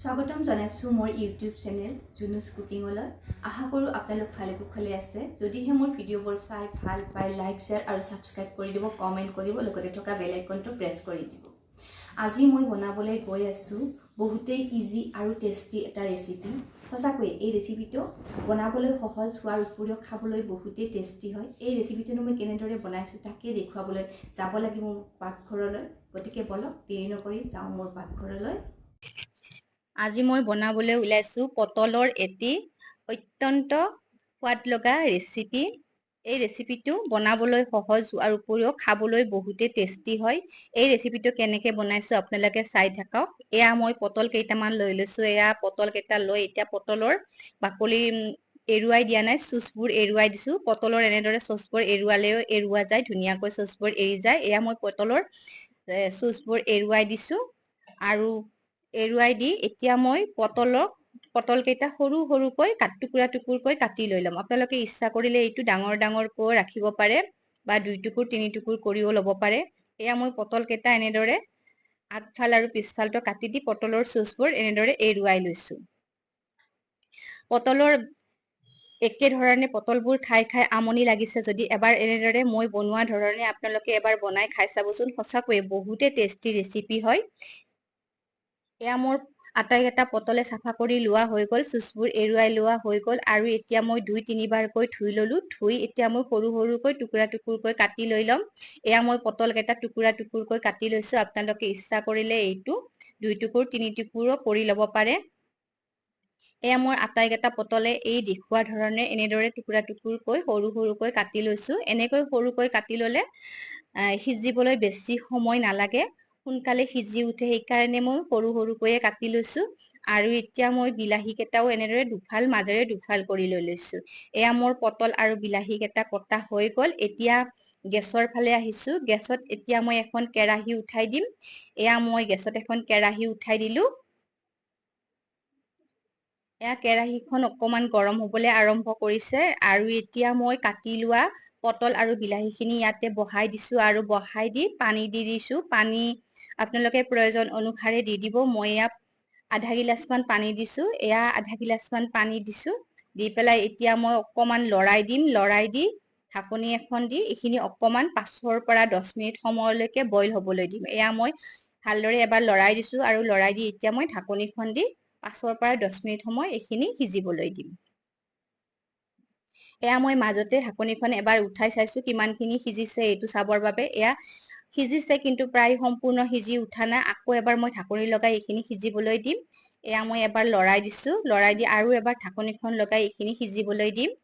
স্বাগতম জনাইছোঁ মোৰ ইউটিউব চেনেল জুনুছ কুকিঙলৈ। আশা কৰোঁ আপোনালোক ভালে কুশলে আছে। যদিহে মোৰ ভিডিঅ'বোৰ চাই ভাল পায় লাইক শ্বেয়াৰ আৰু ছাবস্ক্ৰাইব কৰি দিব কমেণ্ট কৰিব লগতে থকা বেল আইকনটো প্ৰেছ কৰি দিব। আজি মই বনাবলৈ গৈ আছোঁ বহুতেই ইজি আৰু টেষ্টি এটা ৰেচিপি। সঁচাকৈয়ে এই ৰেচিপিটো বনাবলৈ সহজ হোৱাৰ উপৰিও খাবলৈ বহুতেই টেষ্টি হয়। এই ৰেচিপিটোনো মই কেনেদৰে বনাইছোঁ তাকে দেখুৱাবলৈ যাব লাগিব মোৰ পাকঘৰলৈ। গতিকে বলক দেৰি নকৰি যাওঁ মোৰ পাকঘৰলৈ। আজি মই বনাবলৈ ওলাইছোঁ পটলৰ এটি অত্যন্ত সোৱাদ লগা ৰেচিপি এই ৰেচিপিটো বনাবলৈ সহজ আৰু উপৰিও খাবলৈ বহুতেই টেষ্টি হয়। এই ৰেচিপিটো কেনেকৈ বনাইছোঁ আপোনালোকে চাই থাকক। এয়া মই পটল কেইটামান লৈ লৈছোঁ এয়া পটল কেইটা লৈ এতিয়া পটলৰ বাকলি এৰুৱাই দিয়া নাই চুচবোৰ এৰুৱাই দিছোঁ। পটলৰ এনেদৰে চচবোৰ এৰুৱালেও এৰুৱা যায় ধুনীয়াকৈ চচবোৰ এৰি যায়। এয়া মই পটলৰ চুচবোৰ এৰুৱাই দিছোঁ। আৰু এৰুৱাই দি এতিয়া মই পটলক পটল কেইটা সৰু সৰুকৈ টুকুৰা টুকুৰকৈ কাটি লৈ ল'ম। আপোনালোকে ইচ্ছা কৰিলে এইটো ডাঙৰ ডাঙৰকৈ ৰাখিব পাৰে বা দুই টুকুৰ তিনি টুকুৰ কৰিও ল'ব পাৰে। এয়া মই পটল কেইটা এনেদৰে আগফাল আৰু পিছফালটো কাটি দি পটলৰ চুচবোৰ এনেদৰে এৰুৱাই লৈছোঁ। পটলৰ একে ধৰণে পটলবোৰ খাই খাই আমনি লাগিছে। যদি এবাৰ এনেদৰে মই বনোৱা ধৰণে আপোনালোকে এবাৰ বনাই খাই চাবচোন। সঁচাকৈয়ে বহুতেই টেষ্টি ৰেচিপি হয়। এয়া মোৰ আটাইকেইটা পটলে চাফা কৰি লোৱা হৈ গ'ল চুচবোৰ এৰুৱাই লোৱা হৈ গ'ল আৰু এতিয়া মই দুই তিনিবাৰকৈ ধুই ল'লোঁ ধুই এতিয়া মই সৰু সৰুকৈ টুকুৰা টুকুৰকৈ কাটি লৈ ল'ম। এয়া মই পটলকেইটা টুকুৰা টুকুৰকৈ কাটি লৈছোঁ আপোনালোকে ইচ্ছা কৰিলে এইটো দুই টুকুৰ তিনি টুকুৰো কৰি ল'ব পাৰে। এয়া মোৰ আটাইকেইটা পটলে এই দেখুওৱা ধৰণে এনেদৰে টুকুৰা টুকুৰকৈ সৰু সৰুকৈ কাটি লৈছোঁ। এনেকৈ সৰুকৈ কাটি ল'লে সিজিবলৈ বেছি সময় নালাগে। সোনকালে সিজি উঠে সেইকাৰণে মই সৰু সৰুকৈয়ে কাটি লৈছোঁ। আৰু এতিয়া মই বিলাহী কেইটাও এনেদৰে দুফাল মাজেৰে দুফাল কৰি লৈ লৈছোঁ। এয়া মোৰ পটল আৰু বিলাহী কেইটা কটা হৈ গ'ল। এতিয়া গেছৰ ফালে আহিছোঁ। গেছত এতিয়া মই এখন কেৰাহী উঠাই দিম। এয়া মই গেছত এখন কেৰাহী উঠাই দিলোঁ। এয়া কেৰাহীখন অকমান গৰম হ'বলৈ আৰম্ভ কৰিছে। আৰু এতিয়া মই কাটি লোৱা পটল আৰু বিলাহীখিনি ইয়াতে বহাই দিছোঁ। আৰু বহাই দি পানী দি দিছোঁ। পানী আপোনালোকে প্ৰয়োজন অনুসাৰে দি দিব। মই ইয়াত আধা গিলাচমান পানী দিছোঁ। এয়া আধা গিলাচমান পানী দিছোঁ। দি পেলাই এতিয়া মই অকমান লৰাই দিম। লৰাই দি ঢাকনি এখন দি এইখিনি অকমান পাঁচৰ পৰা দহ মিনিট সময়লৈকে বইল হ'বলৈ দিম। এয়া মই ভালদৰে এবাৰ লৰাই দিছোঁ আৰু লৰাই দি এতিয়া মই ঢাকনিখন দি পাঁচৰ পৰা দহ মিনিট সময় এইখিনি সিজিবলৈ দিম। এয়া মই মাজতে ঢাকনিখন এবাৰ উঠাই চাইছোঁ কিমানখিনি সিজিছে এইটো চাবৰ বাবে। এয়া সিজিছে কিন্তু প্ৰায় সম্পূৰ্ণ সিজি উঠা নাই। আকৌ এবাৰ মই ঢাকনি লগাই এইখিনি সিজিবলৈ দিম। এয়া মই এবাৰ লৰাই দিছোঁ। লৰাই দি আৰু এবাৰ ঢাকনিখন লগাই এইখিনি সিজিবলৈ দিম।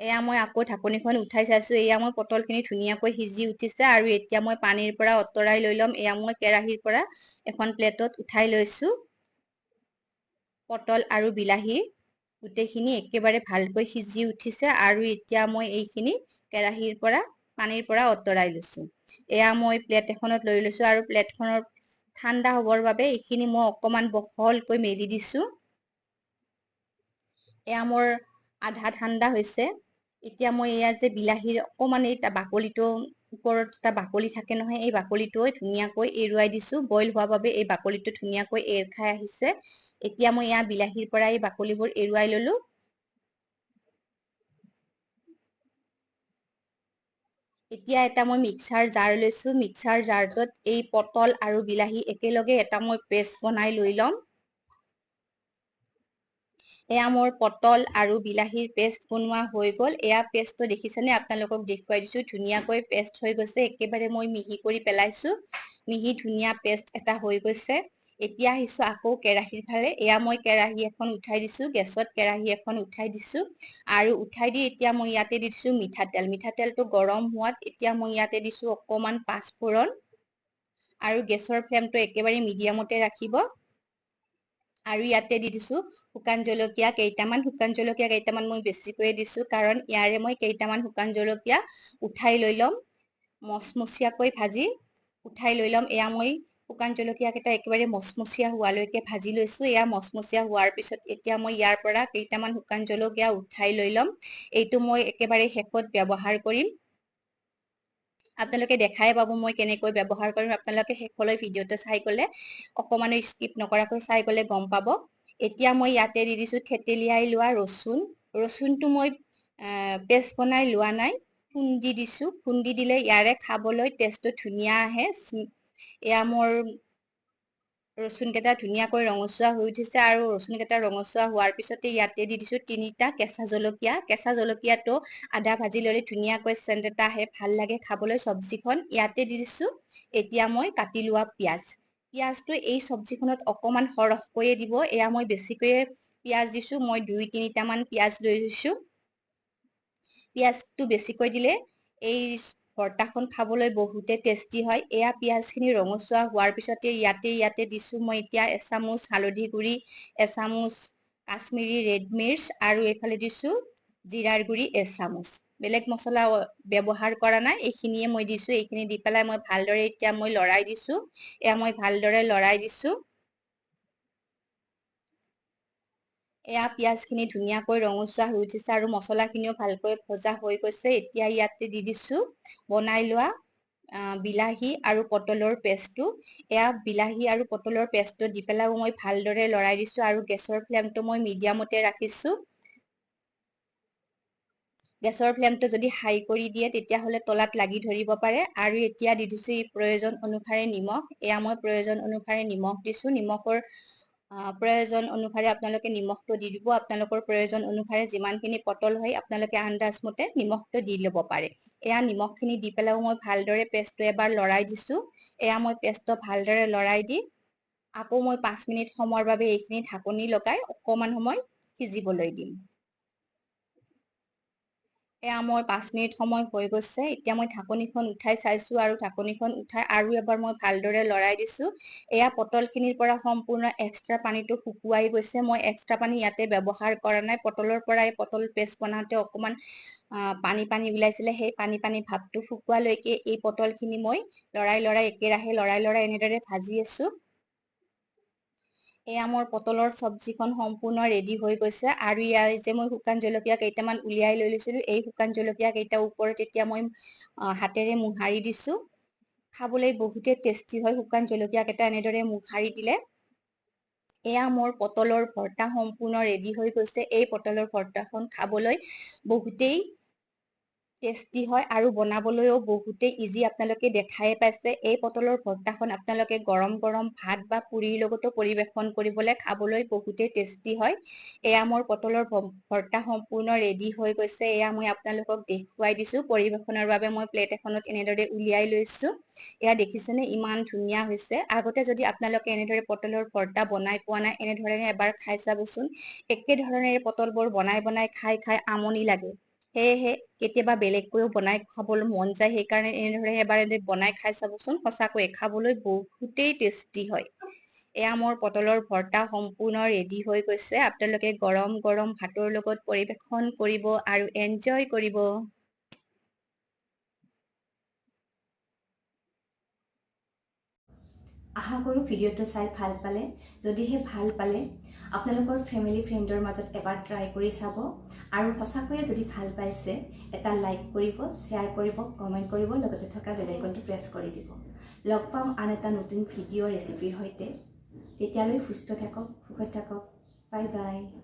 এয়া মই আকৌ ঢাকনিখন উঠাই চাইছোঁ। এয়া মই পটলখিনি ধুনীয়াকৈ সিজি উঠিছে আৰু এতিয়া মই পানীৰ পৰা আঁতৰাই লৈ ল'ম। এয়া মই কেৰাহীৰ পৰা এখন প্লেটত উঠাই লৈছোঁ। পটল আৰু বিলাহী। গোটেইখিনি একেবাৰে ভালকৈ সিজি উঠিছে আৰু এতিয়া মই এইখিনি কেৰাহীৰ পৰা, পানীৰ পৰা আঁতৰাই লৈছোঁ। এয়া মই প্লেট এখনত লৈ লৈছোঁ আৰু প্লেটখনৰ ঠাণ্ডা হ'বৰ বাবে এইখিনি মই অকমান বহলকৈ মেলি দিছোঁ। এয়া মোৰ আধা ঠাণ্ডা হৈছে। এতিয়া মই এয়া যে বিলাহীৰ অকমান এই বাকলিটো ওপৰত এটা বাকলি থাকে নহয় এই বাকলিটো ধুনীয়াকৈ এৰুৱাই দিছোঁ। বইল হোৱা বাবে এই বাকলিটো ধুনীয়াকৈ এৰ খাই আহিছে। এতিয়া মই এয়া বিলাহীৰ পৰা এই বাকলিবোৰ এৰুৱাই ললোঁ। এতিয়া এটা মই মিক্সাৰ জাৰ লৈছোঁ। মিক্সাৰ জাৰটোত এই পটল আৰু বিলাহী একেলগে এটা মই পেষ্ট বনাই লৈ ল'ম। এয়া মোৰ পটল আৰু বিলাহীৰ পেষ্ট বনোৱা হৈ গ'ল। এয়া পেষ্টটো দেখিছেনে? আপোনালোকক দেখুৱাই দিছোঁ। ধুনীয়াকৈ পেষ্ট হৈ গৈছে। একেবাৰে মই মিহি কৰি পেলাইছোঁ। মিহি ধুনীয়া পেষ্ট এটা হৈ গৈছে। এতিয়া আহিছোঁ আকৌ কেৰাহীৰ ফালে। এয়া মই কেৰাহী এখন উঠাই দিছোঁ। গেছত কেৰাহী এখন উঠাই দিছোঁ। আৰু উঠাই দি এতিয়া মই ইয়াতে দি দিছোঁ মিঠাতেল। মিঠাতেলটো গৰম হোৱাত এতিয়া মই ইয়াতে দিছোঁ অকমান পাঁচফোৰণ। আৰু গেছৰ ফ্লেমটো একেবাৰে মিডিয়ামতে ৰাখিব। আৰু ইয়াতে দি দিছোঁ শুকান জলকীয়া কেইটামান শুকান জলকীয়া কেইটামান মই বেছিকৈয়ে দিছোঁ কাৰণ ইয়াৰে মই কেইটামান শুকান জলকীয়া উঠাই লৈ ল'ম মচমচীয়াকৈ ভাজি উঠাই লৈ ল'ম এয়া মই শুকান জলকীয়া কেইটা একেবাৰে মচমচীয়া হোৱালৈকে ভাজি লৈছোঁ এয়া মচমচীয়া হোৱাৰ পিছত এতিয়া মই ইয়াৰ পৰা কেইটামান শুকান জলকীয়া উঠাই লৈ ল'ম এইটো মই একেবাৰে শেষত ব্যৱহাৰ কৰিম। আপোনালোকে দেখাই পাব মই কেনেকৈ ব্যৱহাৰ কৰিম। আপোনালোকে শেষলৈ ভিডিঅ'টো চাই গ'লে অকণমানো স্কিপ নকৰাকৈ চাই গ'লে গম পাব। এতিয়া মই ইয়াতে দি দিছোঁ থেতেলিয়াই লোৱা ৰচুন। ৰচুনটো মই পেষ্ট বনাই লোৱা নাই। খুন্দি দিছোঁ। খুন্দি দিলে ইয়াৰে খাবলৈ টেষ্টটো ধুনীয়া আহে। এয়া মোৰ ৰচুনকেইটা ধুনীয়াকৈ ৰঙচুৱা হৈ উঠিছে আৰু ৰচুনকেইটা ৰঙচুৱা হোৱাৰ পিছতে ইয়াতে দি দিছোঁ তিনিটা কেঁচা জলকীয়া। কেঁচা জলকীয়াটো আদা ভাজি ল'লে ধুনীয়াকৈ চেণ্ট এটা আহে ভাল লাগে খাবলৈ চব্জিখন। ইয়াতে দি দিছোঁ এতিয়া মই কাটি লোৱা পিঁয়াজ। পিঁয়াজটো এই চব্জিখনত অকণমান সৰহকৈয়ে দিব এয়া মই বেছিকৈয়ে পিঁয়াজ দিছোঁ মই দুই তিনিটামান পিঁয়াজ লৈ লৈছোঁ। পিঁয়াজটো বেছিকৈ দিলে এই ভৰ্তাখন খাবলৈ বহুতে টেষ্টি হয়। এয়া পিঁয়াজখিনি ৰঙচুৱা হোৱাৰ পিছতে ইয়াতে ইয়াতে দিছোঁ। মই এতিয়া এচামুচ হালধি গুড়ি এচামুচ কাশ্মিৰী ৰেড মিৰ্চ আৰু এইফালে দিছোঁ জিৰাৰ গুড়ি এচামুচ। বেলেগ মছলা ব্যৱহাৰ কৰা নাই। এইখিনিয়ে মই দিছোঁ। এইখিনি দি পেলাই মই ভালদৰে এতিয়া মই লৰাই দিছোঁ। এয়া মই ভালদৰে লৰাই দিছোঁ। এয়া পিঁয়াজখিনি ধুনীয়াকৈ ৰঙচুৱা হৈ উঠিছে আৰু মছলাখিনিও ভালকৈ ভজা হৈ গৈছে। এতিয়া ইয়াতে দি দিছোঁ। বনাই লোৱা বিলাহী আৰু পটলৰ পেষ্টটো। এয়া বিলাহী আৰু পটলৰ পেষ্টটো দি পেলাইও মই ভালদৰে লৰাই দিছোঁ আৰু গেছৰ ফ্লেমটো মই মিডিয়ামতে ৰাখিছোঁ। গেছৰ ফ্লেমটো যদি হাই কৰি দিয়ে তেতিয়াহ'লে তলাত লাগি ধৰিব পাৰে। আৰু এতিয়া দি দিছোঁ প্ৰয়োজন অনুসাৰে নিমখ। এয়া মই প্ৰয়োজন অনুসাৰে নিমখ দিছোঁ। নিমখৰ প্ৰয়োজন অনুসাৰে আপোনালোকে নিমখটো দি দিব। আপোনালোকৰ প্ৰয়োজন অনুসাৰে যিমানখিনি পটল হয় আপোনালোকে আন্দাজমতে নিমখটো দি ল'ব পাৰে। এয়া নিমখখিনি দি পেলাইও মই ভালদৰে পেষ্টটো এবাৰ লৰাই দিছোঁ। এয়া মই পেষ্টটো ভালদৰে লৰাই দি আকৌ মই পাঁচ মিনিট সময়ৰ বাবে এইখিনি ঢাকনি লগাই অকণমান সময় সিজিবলৈ দিম। এয়া মই পাঁচ মিনিট সময় হৈ গৈছে। এতিয়া মই ঢাকনিখন উঠাই চাইছোঁ আৰু ঢাকনিখন উঠাই আৰু এবাৰ মই ভালদৰে লৰাই দিছোঁ। এয়া পটলখিনিৰ পৰা সম্পূৰ্ণ এক্সট্ৰা পানীটো শুকুৱাই গৈছে। মই এক্সট্ৰা পানী ইয়াতে ব্যৱহাৰ কৰা নাই। পটলৰ পৰাই পটল পেষ্ট বনাওঁতে অকণমান পানী পানী ওলাইছিলে। সেই পানী পানী ভাৱটো শুকোৱালৈকে এই পটলখিনি মই লৰাই লৰাই একেৰাহে লৰাই লৰাই এনেদৰে ভাজি আছোঁ। এয়া মোৰ পটলৰ চব্জিখন সম্পূৰ্ণ ৰেডি হৈ গৈছে। আৰু ইয়াৰ যে মই শুকান জলকীয়া কেইটামান উলিয়াই লৈ লৈছিলোঁ এই শুকান জলকীয়া কেইটা ওপৰত এতিয়া মই হাতেৰে মোহাৰি দিছোঁ। খাবলৈ বহুতেই টেষ্টি হয় শুকান জলকীয়া কেইটা এনেদৰে মোহাৰি দিলে। এয়া মোৰ পটলৰ ভৰ্তা সম্পূৰ্ণ ৰেডি হৈ গৈছে। এই পটলৰ ভৰ্তাখন খাবলৈ বহুতেই টেষ্টি হয় আৰু বনাবলৈও বহুতেই ইজি আপোনালোকে দেখাই পাইছে। এই পটলৰ ভৰ্তাখন আপোনালোকে গৰম গৰম ভাত বা পুৰিৰ লগতো পৰিৱেশন কৰিবলৈ খাবলৈ বহুতেই টেষ্টি হয়। এয়া মোৰ পটলৰ ভৰ্তা সম্পূৰ্ণ ৰেডি হৈ গৈছে। এয়া মই আপোনালোকক দেখুৱাই দিছোঁ। পৰিৱেশনৰ বাবে মই প্লেট এখনত এনেদৰে উলিয়াই লৈছোঁ। এয়া দেখিছেনে? ইমান ধুনীয়া হৈছে। আগতে যদি আপোনালোকে এনেদৰে পটলৰ ভৰ্তা বনাই পোৱা নাই এনেধৰণে এবাৰ খাই চাবচোন। একেধৰণেৰে পটলবোৰ বনাই বনাই খাই খাই আমনি লাগে। সেয়েহে কেতিয়াবা বেলেগকৈও বনাই খাবলৈ মন যায় সেইকাৰণে এনেদৰে এবাৰ এনে বনাই খাই চাবচোন। সঁচাকৈ খাবলৈ বহুতেই টেষ্টি হয়। এয়া মোৰ পটলৰ ভৰ্তা সম্পূৰ্ণ ৰেডি হৈ গৈছে। আপোনালোকে গৰম গৰম ভাতৰ লগত পৰিৱেশন কৰিব আৰু এনজয় কৰিব। আশা কৰোঁ ভিডিঅ'টো চাই ভাল পালে। যদিহে ভাল পালে আপোনালোকৰ ফেমিলি ফ্ৰেণ্ডৰ মাজত এবাৰ ট্ৰাই কৰি চাব। আৰু সঁচাকৈয়ে যদি ভালো পাইছে, এটা লাইক কৰিব শ্বেয়াৰ কৰিব কমেণ্ট কৰিব, লগতে থকা বেলাইকনটো প্ৰেছ কৰি দিব। লগ পাম আন এটা নতুন ভিডিঅ' ৰেচিপিৰ সৈতে। তেতিয়ালৈ সুস্থ থাকক, সুখত থাকক। Bye bye